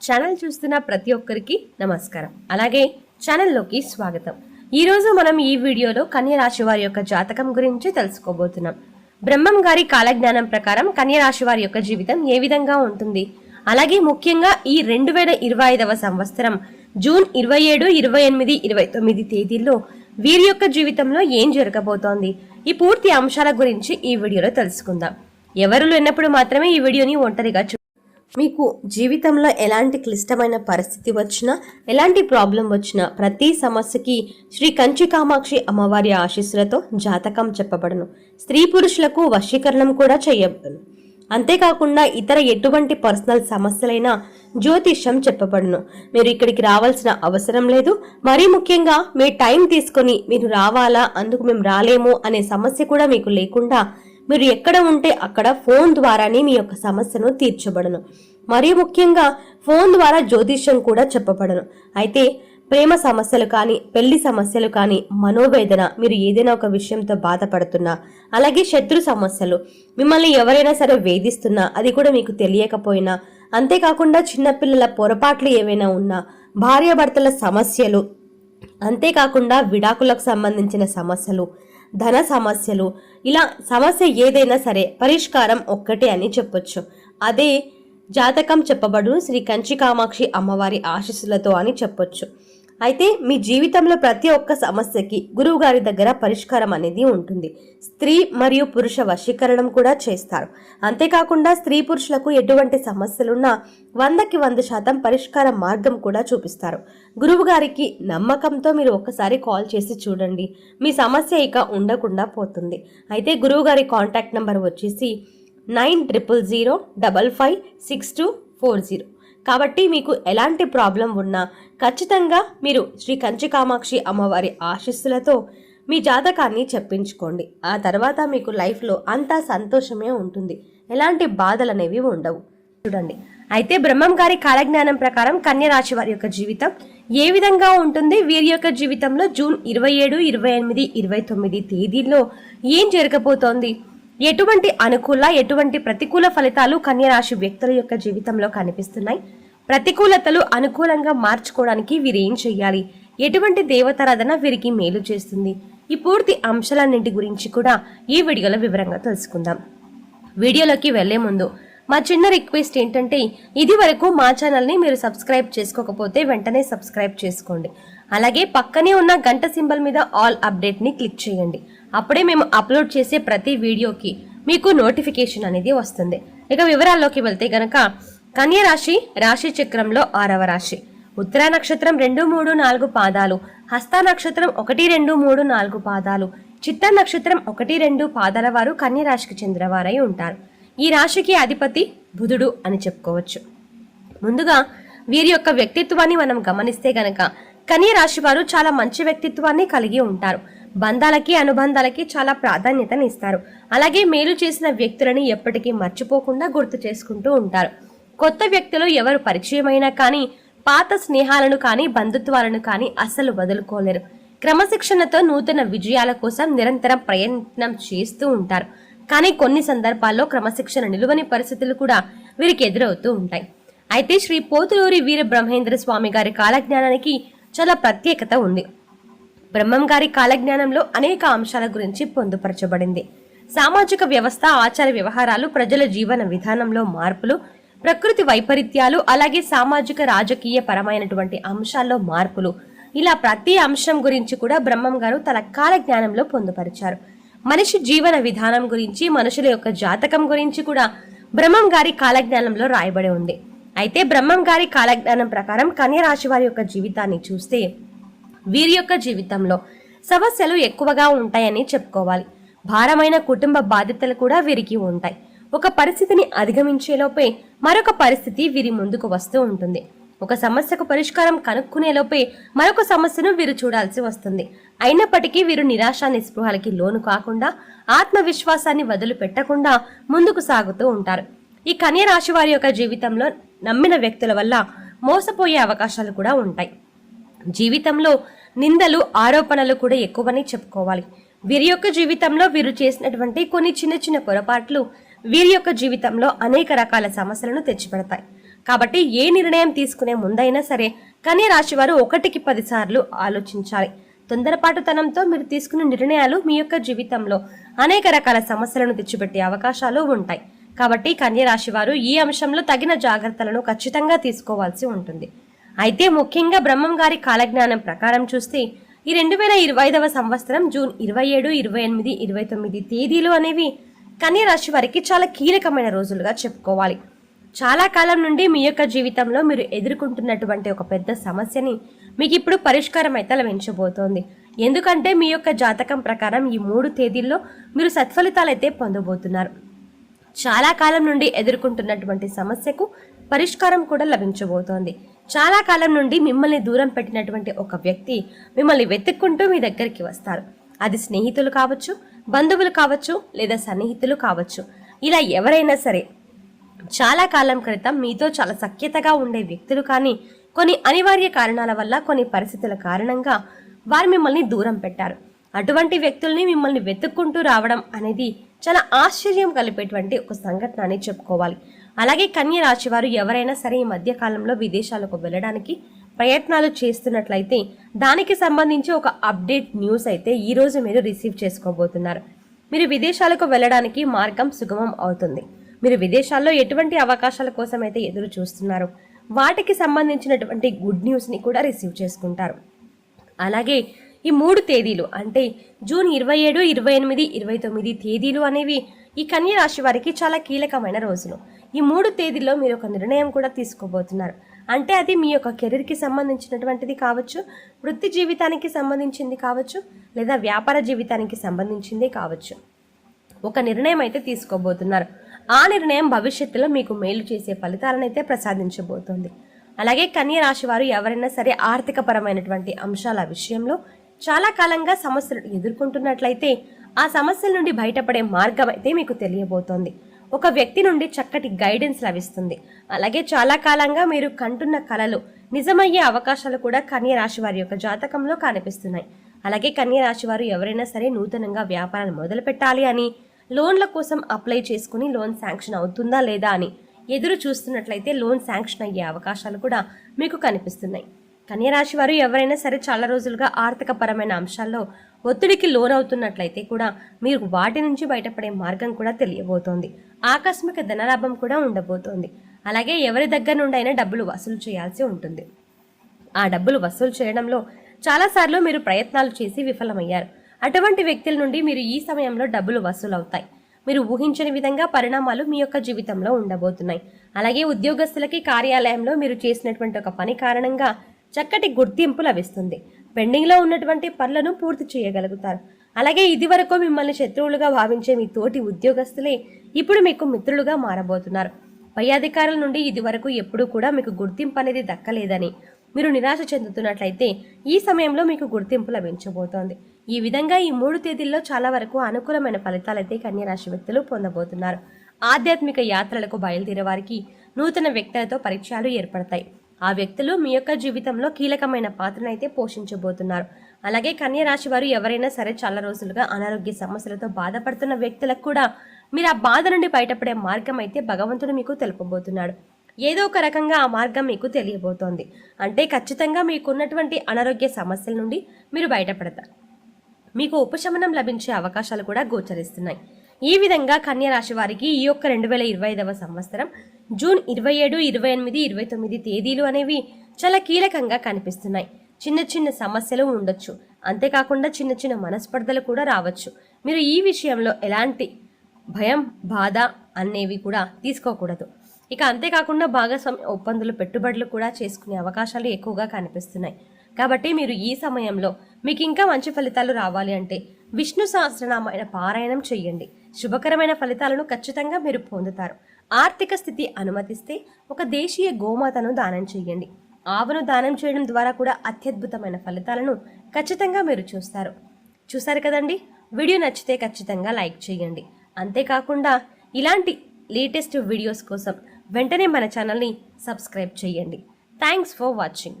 Channel చూస్తున్న ప్రతి ఒక్కరికి నమస్కారం. అలాగే ఛానల్లోకి స్వాగతం. ఈ రోజు మనం ఈ వీడియోలో కన్యరాశి వారి యొక్క జాతకం గురించి తెలుసుకోబోతున్నాం. బ్రహ్మం గారి కాలజ్ఞానం ప్రకారం కన్యరాశి వారి యొక్క జీవితం ఏ విధంగా ఉంటుంది? అలాగే ముఖ్యంగా ఈ రెండు వేల ఇరవై ఐదవ సంవత్సరం జూన్ ఇరవై ఏడు ఇరవై ఎనిమిది ఇరవై తొమ్మిది తేదీల్లో వీరి యొక్క జీవితంలో ఏం జరగబోతోంది? ఈ పూర్తి అంశాల గురించి ఈ వీడియోలో తెలుసుకుందాం. ఎవరు లేనప్పుడు మాత్రమే ఈ వీడియోని ఒంటరిగా మీకు జీవితంలో ఎలాంటి క్లిష్టమైన పరిస్థితి వచ్చినా ఎలాంటి ప్రాబ్లం వచ్చినా ప్రతి సమస్యకి శ్రీ కంచి కామాక్షి అమ్మవారి ఆశీస్సులతో జాతకం చెప్పబడును. స్త్రీ పురుషులకు వశీకరణం కూడా చేయబడును. అంతేకాకుండా ఇతర ఎటువంటి పర్సనల్ సమస్యలైనా జ్యోతిష్యం చెప్పబడును. మీరు ఇక్కడికి రావాల్సిన అవసరం లేదు. మరీ ముఖ్యంగా మీ టైం తీసుకొని మీరు రావాలా అందుకు మేము రాలేము అనే సమస్య కూడా మీకు లేకుండా మీరు ఎక్కడ ఉంటే అక్కడ ఫోన్ ద్వారానే మీ యొక్క సమస్యను తీర్చబడను. మరీ ముఖ్యంగా ఫోన్ ద్వారా జ్యోతిష్యం కూడా చెప్పబడను. అయితే ప్రేమ సమస్యలు కానీ పెళ్ళి సమస్యలు కానీ మనోవేదన మీరు ఏదైనా ఒక విషయంతో బాధపడుతున్నా అలాగే శత్రు సమస్యలు మిమ్మల్ని ఎవరైనా సరే వేధిస్తున్నా అది కూడా మీకు తెలియకపోయినా అంతేకాకుండా చిన్నపిల్లల పొరపాట్లు ఏవైనా ఉన్నా భార్యాభర్తల సమస్యలు అంతేకాకుండా విడాకులకు సంబంధించిన సమస్యలు ధన సమస్యలు. ఇలా సమస్య ఏదైనా సరే పరిష్కారం ఒక్కటే అని చెప్పొచ్చు. అదే జాతకం చెప్పబడు శ్రీ కంచి కామాక్షి అమ్మవారి ఆశీస్సులతో అని చెప్పొచ్చు. అయితే మీ జీవితంలో ప్రతి ఒక్క సమస్యకి గురువు గారి దగ్గర పరిష్కారం అనేది ఉంటుంది. స్త్రీ మరియు పురుష వశీకరణం కూడా చేస్తారు. అంతేకాకుండా స్త్రీ పురుషులకు ఎటువంటి సమస్యలున్నా వందకి వంద శాతం పరిష్కార మార్గం కూడా చూపిస్తారు. గురువు గారికి నమ్మకంతో మీరు ఒక్కసారి కాల్ చేసి చూడండి. మీ సమస్య ఇక ఉండకుండా పోతుంది. అయితే గురువు గారి కాంటాక్ట్ నెంబర్ వచ్చేసి nine triple zero double five six two four zero. కాబట్టి మీకు ఎలాంటి ప్రాబ్లం ఉన్నా ఖచ్చితంగా మీరు శ్రీ కంచి కామాక్షి అమ్మవారి ఆశీస్సులతో మీ జాతకాన్ని చెప్పించుకోండి. ఆ తర్వాత మీకు లైఫ్లో అంతా సంతోషమే ఉంటుంది. ఎలాంటి బాధలు అనేవి ఉండవు. చూడండి. అయితే బ్రహ్మం గారి కాలజ్ఞానం ప్రకారం కన్యరాశి వారి యొక్క జీవితం ఏ విధంగా ఉంటుంది? వీరి యొక్క జీవితంలో జూన్ ఇరవై ఏడు ఇరవై ఎనిమిది ఇరవై తొమ్మిది తేదీల్లో ఏం జరగబోతోంది? ఎటువంటి అనుకూల ఎటువంటి ప్రతికూల ఫలితాలు కన్యరాశి వ్యక్తుల యొక్క జీవితంలో కనిపిస్తున్నాయి? ప్రతికూలతలు అనుకూలంగా మార్చుకోవడానికి వీరు ఏం చేయాలి? ఎటువంటి దేవతారాధన వీరికి మేలు చేస్తుంది? ఈ పూర్తి అంశాలన్నింటి గురించి కూడా ఈ వీడియోలో వివరంగా తెలుసుకుందాం. వీడియోలోకి వెళ్ళే ముందు మా చిన్న రిక్వెస్ట్ ఏంటంటే ఇది వరకు మా ఛానల్ని మీరు సబ్స్క్రైబ్ చేసుకోకపోతే వెంటనే సబ్స్క్రైబ్ చేసుకోండి. అలాగే పక్కనే ఉన్న గంట సింబల్ మీద ఆల్ అప్డేట్ని క్లిక్ చేయండి. అప్పుడే మేము అప్లోడ్ చేసే ప్రతి వీడియోకి మీకు నోటిఫికేషన్ అనేది వస్తుంది. ఇక వివరాల్లోకి వెళ్తే గనక కన్య రాశి రాశి చక్రంలో ఆరవ రాశి. ఉత్తర నక్షత్రం రెండు మూడు నాలుగు పాదాలు. హస్త నక్షత్రం ఒకటి రెండు మూడు నాలుగు పాదాలు. చిత్త నక్షత్రం ఒకటి రెండు పాదాల వారు కన్య రాశికి చెందినవారై ఉంటారు. ఈ రాశికి అధిపతి బుధుడు అని చెప్పుకోవచ్చు. ముందుగా వీరి యొక్క వ్యక్తిత్వాన్ని మనం గమనిస్తే గనక కన్య రాశి వారు చాలా మంచి వ్యక్తిత్వాన్ని కలిగి ఉంటారు. బంధాలకి అనుబంధాలకి చాలా ప్రాధాన్యతని ఇస్తారు. అలాగే మేలు చేసిన వ్యక్తులని ఎప్పటికీ మర్చిపోకుండా గుర్తు చేసుకుంటూ ఉంటారు. కొత్త వ్యక్తులు ఎవరు పరిచయమైనా కానీ పాత స్నేహాలను కానీ బంధుత్వాలను కానీ అస్సలు వదులుకోలేరు. క్రమశిక్షణతో నూతన విజయాల కోసం నిరంతరం ప్రయత్నం చేస్తూ ఉంటారు. కానీ కొన్ని సందర్భాల్లో క్రమశిక్షణ నిలువని పరిస్థితులు కూడా వీరికి ఎదురవుతూ ఉంటాయి. అయితే శ్రీ పోతులూరి వీర బ్రహ్మేంద్ర స్వామి గారి కాలజ్ఞానానికి చాలా ప్రత్యేకత ఉంది. బ్రహ్మం గారి కాలజ్ఞానంలో అనేక అంశాల గురించి పొందుపరచబడింది. సామాజిక వ్యవస్థ ఆచార వ్యవహారాలు ప్రజల జీవన విధానంలో మార్పులు ప్రకృతి వైపరీత్యాలు అలాగే సామాజిక రాజకీయ పరమైనటువంటి అంశాల్లో మార్పులు. ఇలా ప్రతి అంశం గురించి కూడా బ్రహ్మం గారు తన కాల జ్ఞానంలో పొందుపరిచారు. మనిషి జీవన విధానం గురించి మనుషుల యొక్క జాతకం గురించి కూడా బ్రహ్మం గారి కాలజ్ఞానంలో రాయబడి ఉంది. అయితే బ్రహ్మం గారి కాలజ్ఞానం ప్రకారం కన్యరాశి వారి యొక్క జీవితాన్ని చూస్తే వీరి యొక్క జీవితంలో సమస్యలు ఎక్కువగా ఉంటాయని చెప్పుకోవాలి. భారమైన కుటుంబ బాధ్యతలు కూడా వీరికి ఉంటాయి. ఒక పరిస్థితిని అధిగమించేలోపే మరొక పరిస్థితి వీరి ముందుకు వస్తూ ఉంటుంది. ఒక సమస్యకు పరిష్కారం కనుక్కునేలోపే మరొక సమస్యను వీరు చూడాల్సి వస్తుంది. అయినప్పటికీ వీరు నిరాశ నిస్పృహాలకి లోను కాకుండా ఆత్మవిశ్వాసాన్ని వదిలిపెట్టకుండా ముందుకు సాగుతూ ఉంటారు. ఈ కన్య రాశి వారి యొక్క జీవితంలో నమ్మిన వ్యక్తుల వల్ల మోసపోయే అవకాశాలు కూడా ఉంటాయి. జీవితంలో నిందలు ఆరోపణలు కూడా ఎక్కువని చెప్పుకోవాలి. వీరి యొక్క జీవితంలో వీరు చేసినటువంటి కొన్ని చిన్న చిన్న పొరపాట్లు వీరి యొక్క జీవితంలో అనేక రకాల సమస్యలను తెచ్చిపెడతాయి. కాబట్టి ఏ నిర్ణయం తీసుకునే ముందైనా సరే కన్య రాశి వారు ఒకటికి పదిసార్లు ఆలోచించాలి. తొందరపాటుతనంతో మీరు తీసుకున్న నిర్ణయాలు మీ యొక్క జీవితంలో అనేక రకాల సమస్యలను తెచ్చిపెట్టే అవకాశాలు ఉంటాయి. కాబట్టి కన్య రాశి వారు ఈ అంశంలో తగిన జాగ్రత్తలను ఖచ్చితంగా తీసుకోవాల్సి ఉంటుంది. అయితే ముఖ్యంగా బ్రహ్మం గారి కాలజ్ఞానం ప్రకారం చూస్తే ఈ రెండు వేల ఇరవై ఐదవ సంవత్సరం జూన్ ఇరవై ఏడు ఇరవై ఎనిమిది ఇరవై తొమ్మిది తేదీలు అనేవి కన్య రాశి వారికి చాలా కీలకమైన రోజులుగా చెప్పుకోవాలి. చాలా కాలం నుండి మీ యొక్క జీవితంలో మీరు ఎదుర్కొంటున్నటువంటి ఒక పెద్ద సమస్యని మీకు ఇప్పుడు పరిష్కారం అయితే లభించబోతోంది. ఎందుకంటే మీ యొక్క జాతకం ప్రకారం ఈ మూడు తేదీల్లో మీరు సత్ఫలితాలు అయితే పొందబోతున్నారు. చాలా కాలం నుండి ఎదుర్కొంటున్నటువంటి సమస్యకు పరిష్కారం కూడా లభించబోతోంది. చాలా కాలం నుండి మిమ్మల్ని దూరం పెట్టినటువంటి ఒక వ్యక్తి మిమ్మల్ని వెతుక్కుంటూ మీ దగ్గరికి వస్తారు. అది స్నేహితులు కావచ్చు బంధువులు కావచ్చు లేదా సన్నిహితులు కావచ్చు. ఇలా ఎవరైనా సరే చాలా కాలం క్రితం మీతో చాలా సఖ్యతగా ఉండే వ్యక్తులు కానీ కొన్ని అనివార్య కారణాల వల్ల కొన్ని పరిస్థితుల కారణంగా వారు మిమ్మల్ని దూరం పెట్టారు. అటువంటి వ్యక్తుల్ని మిమ్మల్ని వెతుక్కుంటూ రావడం అనేది చాలా ఆశ్చర్యం కలిపేటువంటి ఒక సంఘటన అని చెప్పుకోవాలి. అలాగే కన్య రాశి వారు ఎవరైనా సరే ఈ మధ్యకాలంలో విదేశాలకు వెళ్ళడానికి ప్రయత్నాలు చేస్తున్నట్లయితే దానికి సంబంధించి ఒక అప్డేట్ న్యూస్ అయితే ఈ రోజు మీరు రిసీవ్ చేసుకోబోతున్నారు. మీరు విదేశాలకు వెళ్ళడానికి మార్గం సుగమం అవుతుంది. మీరు విదేశాల్లో ఎటువంటి అవకాశాల కోసం అయితే ఎదురు చూస్తున్నారు. వాటికి సంబంధించినటువంటి గుడ్ న్యూస్ని కూడా రిసీవ్ చేసుకుంటారు. అలాగే ఈ మూడు తేదీలు అంటే జూన్ ఇరవై ఏడు ఇరవై ఎనిమిది ఇరవై తొమ్మిది తేదీలు అనేవి ఈ కన్య రాశి వారికి చాలా కీలకమైన రోజులు. ఈ మూడు తేదీల్లో మీరు ఒక నిర్ణయం కూడా తీసుకోబోతున్నారు. అంటే అది మీ యొక్క కెరీర్కి సంబంధించినటువంటిది కావచ్చు వృత్తి జీవితానికి సంబంధించింది కావచ్చు లేదా వ్యాపార జీవితానికి సంబంధించింది కావచ్చు. ఒక నిర్ణయం అయితే తీసుకోబోతున్నారు. ఆ నిర్ణయం భవిష్యత్తులో మీకు మేలు చేసే ఫలితాలను అయితే ప్రసాదించబోతోంది. అలాగే కన్య రాశి వారు ఎవరైనా సరే ఆర్థిక పరమైనటువంటి అంశాల విషయంలో చాలా కాలంగా సమస్యలు ఎదుర్కొంటున్నట్లయితే ఆ సమస్యల నుండి బయటపడే మార్గం అయితే మీకు తెలియబోతోంది. ఒక వ్యక్తి నుండి చక్కటి గైడెన్స్ లభిస్తుంది. అలాగే చాలా కాలంగా మీరు కంటున్న కళలు నిజమయ్యే అవకాశాలు కూడా కన్యరాశి వారి యొక్క జాతకంలో కనిపిస్తున్నాయి. అలాగే కన్యరాశి వారు ఎవరైనా సరే నూతనంగా వ్యాపారాలు మొదలు పెట్టాలి అని లోన్ల కోసం అప్లై చేసుకుని లోన్ శాంక్షన్ అవుతుందా లేదా అని ఎదురు చూస్తున్నట్లయితే లోన్ శాంక్షన్ అయ్యే అవకాశాలు కూడా మీకు కనిపిస్తున్నాయి. కన్యరాశి వారు ఎవరైనా సరే చాలా రోజులుగా ఆర్థిక పరమైన అంశాల్లో ఒత్తిడికి లోనవుతున్నట్లయితే కూడా మీరు వాటి నుంచి బయటపడే మార్గం కూడా తెలియబోతోంది. ఆకస్మిక ధనలాభం కూడా ఉండబోతోంది. అలాగే ఎవరి దగ్గర నుండి అయినా డబ్బులు వసూలు చేయాల్సి ఉంటుంది. ఆ డబ్బులు వసూలు చేయడంలో చాలాసార్లు మీరు ప్రయత్నాలు చేసి విఫలమయ్యారు. అటువంటి వ్యక్తుల నుండి మీరు ఈ సమయంలో డబ్బులు వసూలవుతాయి. మీరు ఊహించని విధంగా పరిణామాలు మీ యొక్క జీవితంలో ఉండబోతున్నాయి. అలాగే ఉద్యోగస్తులకి కార్యాలయంలో మీరు చేసినటువంటి ఒక పని కారణంగా చక్కటి గుర్తింపు లభిస్తుంది. పెండింగ్లో ఉన్నటువంటి పనులను పూర్తి చేయగలుగుతారు. అలాగే ఇదివరకు మిమ్మల్ని శత్రువులుగా భావించే మీ తోటి ఉద్యోగస్తులే ఇప్పుడు మీకు మిత్రులుగా మారబోతున్నారు. పై అధికారుల నుండి ఇదివరకు ఎప్పుడూ కూడా మీకు గుర్తింపు అనేది దక్కలేదని మీరు నిరాశ చెందుతున్నట్లయితే ఈ సమయంలో మీకు గుర్తింపు లభించబోతోంది. ఈ విధంగా ఈ మూడు తేదీల్లో చాలా వరకు అనుకూలమైన ఫలితాలైతే కన్యరాశి వ్యక్తులు పొందబోతున్నారు. ఆధ్యాత్మిక యాత్రలకు బయలుదేరే వారికి నూతన వ్యక్తులతో పరిచయాలు ఏర్పడతాయి. ఆ వ్యక్తులు మీ యొక్క జీవితంలో కీలకమైన పాత్రను అయితే పోషించబోతున్నారు. అలాగే కన్య రాశి వారు ఎవరైనా సరే చాలా రోజులుగా అనారోగ్య సమస్యలతో బాధపడుతున్న వ్యక్తులకు కూడా మీరు ఆ బాధ నుండి బయటపడే మార్గం అయితే భగవంతుడు మీకు తెలుపబోతున్నాడు. ఏదో ఒక రకంగా ఆ మార్గం మీకు తెలియబోతోంది. అంటే ఖచ్చితంగా మీకున్నటువంటి అనారోగ్య సమస్యల నుండి మీరు బయటపడతారు. మీకు ఉపశమనం లభించే అవకాశాలు కూడా గోచరిస్తున్నాయి. ఈ విధంగా కన్యరాశి వారికి ఈ యొక్క రెండు వేల ఇరవై ఐదవ సంవత్సరం జూన్ ఇరవై ఏడు ఇరవై ఎనిమిది ఇరవై తొమ్మిది తేదీలు అనేవి చాలా కీలకంగా కనిపిస్తున్నాయి. చిన్న చిన్న సమస్యలు ఉండొచ్చు. అంతేకాకుండా చిన్న చిన్న మనస్పర్ధలు కూడా రావచ్చు. మీరు ఈ విషయంలో ఎలాంటి భయం బాధ అనేవి కూడా తీసుకోకూడదు. ఇక అంతేకాకుండా భాగస్వామ్య ఒప్పందులు పెట్టుబడులు కూడా చేసుకునే అవకాశాలు ఎక్కువగా కనిపిస్తున్నాయి. కాబట్టి మీరు ఈ సమయంలో మీకు ఇంకా మంచి ఫలితాలు రావాలి అంటే విష్ణు సహస్రనామైన పారాయణం చేయండి. శుభకరమైన ఫలితాలను ఖచ్చితంగా మీరు పొందుతారు. ఆర్థిక స్థితి అనుమతిస్తే ఒక దేశీయ గోమాతను దానం చేయండి. ఆవును దానం చేయడం ద్వారా కూడా అత్యద్భుతమైన ఫలితాలను ఖచ్చితంగా మీరు చూస్తారు. చూసారు కదండి? వీడియో నచ్చితే ఖచ్చితంగా లైక్ చేయండి. అంతేకాకుండా ఇలాంటి లేటెస్ట్ వీడియోస్ కోసం వెంటనే మన ఛానల్ని సబ్స్క్రైబ్ చేయండి. Thanks for watching.